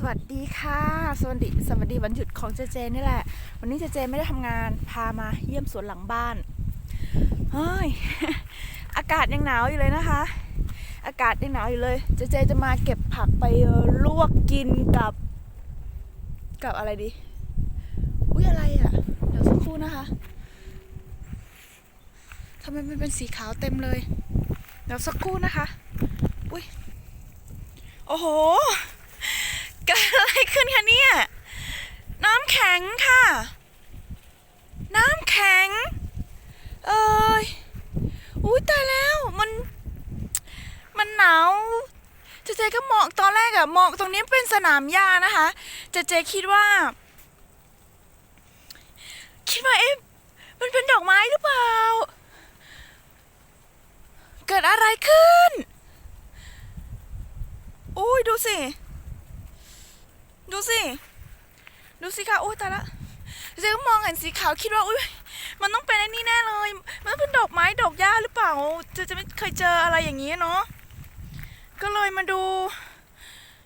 สวัสดีค่ะสวัสดีสวัสดีวันหยุดของเจเจนี่แหละ วันนี้เจเจไม่ได้ทำงานพามาเยี่ยมสวนหลังบ้านเฮ้ยอากาศยังหนาวอยู่เลยนะคะ อากาศยังหนาวอยู่เลย เจเจจะมาเก็บผักไปลวกกินกับ กับอะไรดีอุ้ยอะไรอะ่ะ เดี๋ยวสักครู่นะคะทำไมมันเป็นสีขาวเต็มเลย เดี๋ยวสักครู่นะคะ อุ้ยโอ้โห เกิดอะไรขึ้นคะเนี่ย น้ำแข็งค่ะ น้ำแข็ง เอ้ยอุ้ยตายแล้วมัน มันหนาวเจเจก็มองตอนแรกอะมองตรงนี้เป็นสนามหญ้านะคะเจเจคิดว่า คิดว่าเอ๊ะมันเป็นดอกไม้หรือเปล่า เกิดอะไรขึ้น อุ้ยดูสิ ดูสิ ดูสิค่ะโอ้ยตายละเจ๊ก็มองเห็นสีขาวคิดว่าอุ้ยมันต้องเป็นไอ้นี่แน่เลย มันเป็นดอกไม้ดอกหญ้าหรือเปล่าเจะจะไม่เคยเจออะไรอย่างนี้เนาะก็เลยมาดู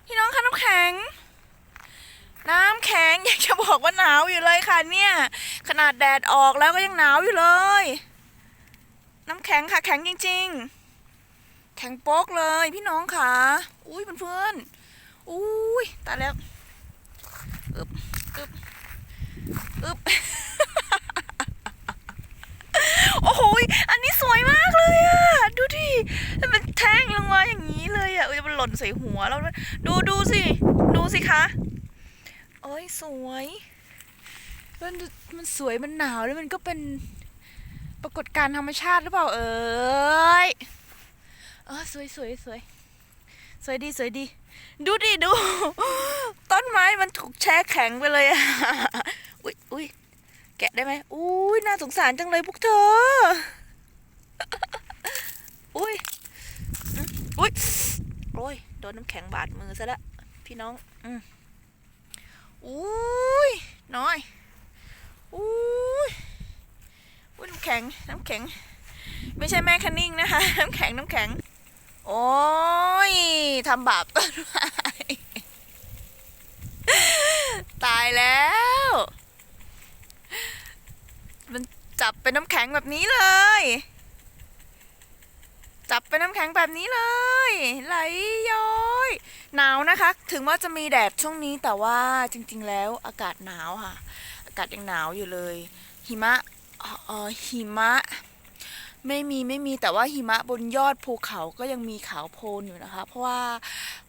พี่น้องคะน้ำแข็ง น้ำแข็งอยากจะบอกว่าหนาวอยู่เลยค่ะเนี่ย ขนาดแดดออกแล้วก็ยังหนาวอยู่เลย น้ำแข็งค่ะแข็งจริง ๆ แข็งโป๊กเลยพี่น้องค่ะ อุ้ยเพื่อนๆอุ้ยตายแล้ว อึบอึบอึบโอ้โหอันนี้สวยมากเลยอะดูดิมันแท่งลงมาอย่างนี้เลยอะเอ้ยมันหล่นใส่หัวแล้วด้วยดูดูสิ ดูสิคะโอ้ยสวยมันมันสวยมันหนาวแล้วมันก็เป็นปรากฏการณ์ธรรมชาติหรือเปล่าเอ้ยเออสวยสวยสวย สวยดีสวยดี ดูดิดู ต้นไม้มันถูกแช่แข็งไปเลยอะอุ้ยอุ้ยแกะได้ไหมอุ้ยน่าสงสารจังเลยพวกเธออุ้ยอุ้ยโอ้ยโดนน้ำแข็งบาดมือซะละพี่น้องอืมอุ้ยน้อยอุ้ยอุ้ยน้ำแข็งน้ำแข็ง ไม่ใช่แม่คันนิ่งนะคะ น้ำแข็งน้ำแข็ง โอ้ยทำบาปต้นไม้ตายแล้ว มันจับเป็นน้ำแข็งแบบนี้เลย จับเป็นน้ำแข็งแบบนี้เลย ไหลย้อย หนาวนะคะ ถึงว่าจะมีแดดช่วงนี้แต่ว่าจริงๆแล้วอากาศหนาวค่ะ อากาศยังหนาวอยู่เลย หิมะเออหิมะ ไม่มีไม่มีแต่ว่าหิมะบนยอดภูเขาก็ยังมีขาวโพลนอยู่นะคะ เพราะว่า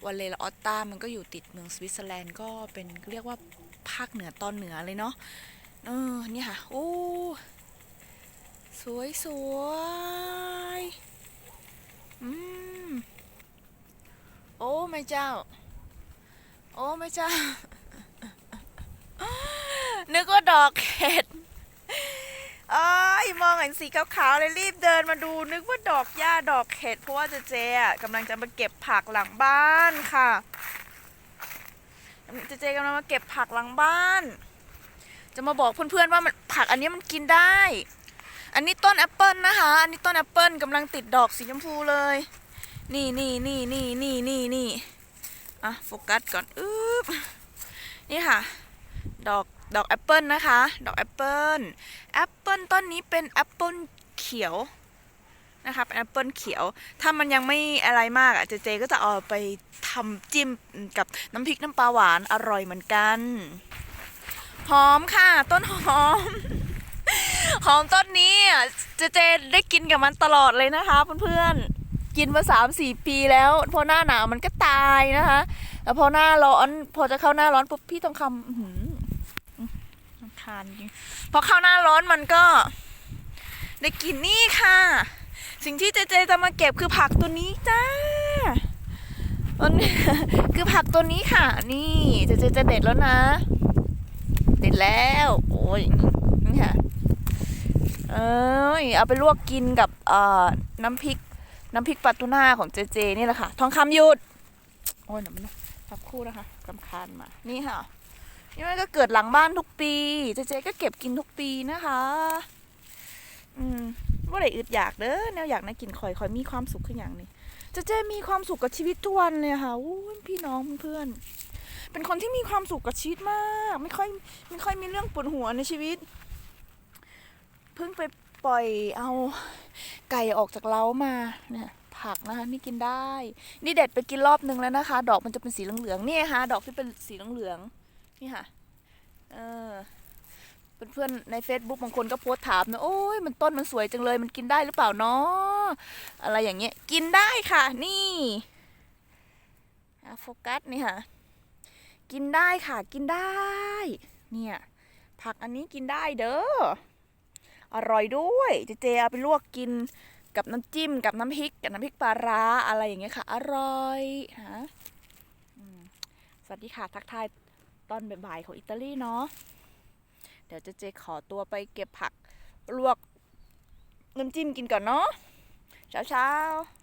วันเลลออตตามันก็อยู่ติดเมืองสวิตเซอร์แลนด์ก็เป็นเรียกว่าภาคเหนือตอนเหนือเลยเนาะเออนี่ค่ะโอ้สวยสวยอืมโอ้ไม่เจ้า โอ้ไม่เจ้านึกว่าดอกเห็ด องเห็นสีขาวๆเลยรีบเดินมาดูนึกว่าดอกหญ้าดอกเห็ดเพราะว่าเจเจอะกำลังจะมาเก็บผักหลังบ้านค่ะเจเจกำลังมาเก็บผักหลังบ้าน จะมาบอกเพื่อนๆว่ามันผักอันนี้มันกินได้ อันนี้ต้นแอปเปิลนะคะ อันนี้ต้นแอปเปิลกำลังติดดอกสีชมพูเลย นี่นี่นี่นี่นี่นี่นี่อะโฟกัสก่อนอึ๊บนี่ค่ะ ดอกดอกแอปเปิลนะคะ ดอกแอปเปิลแอป ลต้นนี้เป็นแอปเปิลเขียวนะคะเป็นแอปเปิลเขียว ถ้ามันยังไม่อะไรมากอะเจเจก็จะเอาไปทำจิ้มกับน้ำพริกน้ำปลาหวานอร่อยเหมือนกัน หอมค่ะ ต้นหอม หอมต้นนี้อะเจเจได้กินกับมันตลอดเลยนะคะเพื่อนๆ กินมาสามสี่ปีแล้ว พอหน้าหนาวมันก็ตายนะคะ แล้วพอหน้าร้อนพอจะเข้าหน้าร้อนปุ๊บพี่ต้องคำ อื้อหือรำคาญจริงพอเข้าหน้าร้อนมันก็ได้กินนี่ค่ะ สิ่งที่เจเจจะมาเก็บคือผักตัวนี้จ้ามันคือผักตัวนี้ค่ะ นี่เจเจจะเด็ดแล้วนะ เด็ดแล้ว โอ้ยนี่ค่ะเอ้ยเอาไปลวกกินกับเอ่อน้ำพริกน้ำพริกปลาทูน่าของเจเจนี่แหละค่ะ ทองคำหยุด โอ้ยเดี๋ยวมันสักครู่นะคะกำคาญมา นี่ค่ะ นี่มันก็เกิดหลังบ้านทุกปีเจเจก็เก็บกินทุกปีนะคะ อืมว่าได้อึดอยากเด้อแนวอยากนะกินคอยคอยมีความสุขขึ้นอย่างนี้เจเจมีความสุขกับชีวิตทุกวันเลยค่ะอู้พี่น้องเพื่อนเป็นคนที่มีความสุขกับชีวิตมาก ไม่ค่อยไม่ค่อยมีเรื่องปวดหัวในชีวิต เพิ่งไปปล่อยเอาไก่ออกจากเล้ามาเนี่ยผักนะคะนี่กินได้ นี่เด็ดไปกินรอบนึงแล้วนะคะ ดอกมันจะเป็นสีเหลืองๆนี่ค่ะดอกที่เป็นสีเหลืองๆ นี่ค่ะ เออเพื่อนๆใน Facebook บางคนก็โพสถามนะโอ้ยมันต้นมันสวยจังเลยมันกินได้หรือเปล่าเนาะอะไรอย่างเงี้ยกินได้ค่ะนี่โฟกัสนี่ค่ะ กินได้ค่ะกินได้ เนี่ย ผักอันนี้กินได้เด้ออร่อยด้วยเจเจเอาไปลวกกินกับน้ำจิ้มกับน้ำพริกกับน้ำพริกปลาร้าอะไรอย่างเงี้ยค่ะ อร่อยฮะสวัสดีค่ะทักทาย ตอนบ่ายๆของอิตาลีเนาะ เดี๋ยวเจเจขอตัวไปเก็บผักลวกน้ำจิ้มกินก่อนเนาะเช้าๆ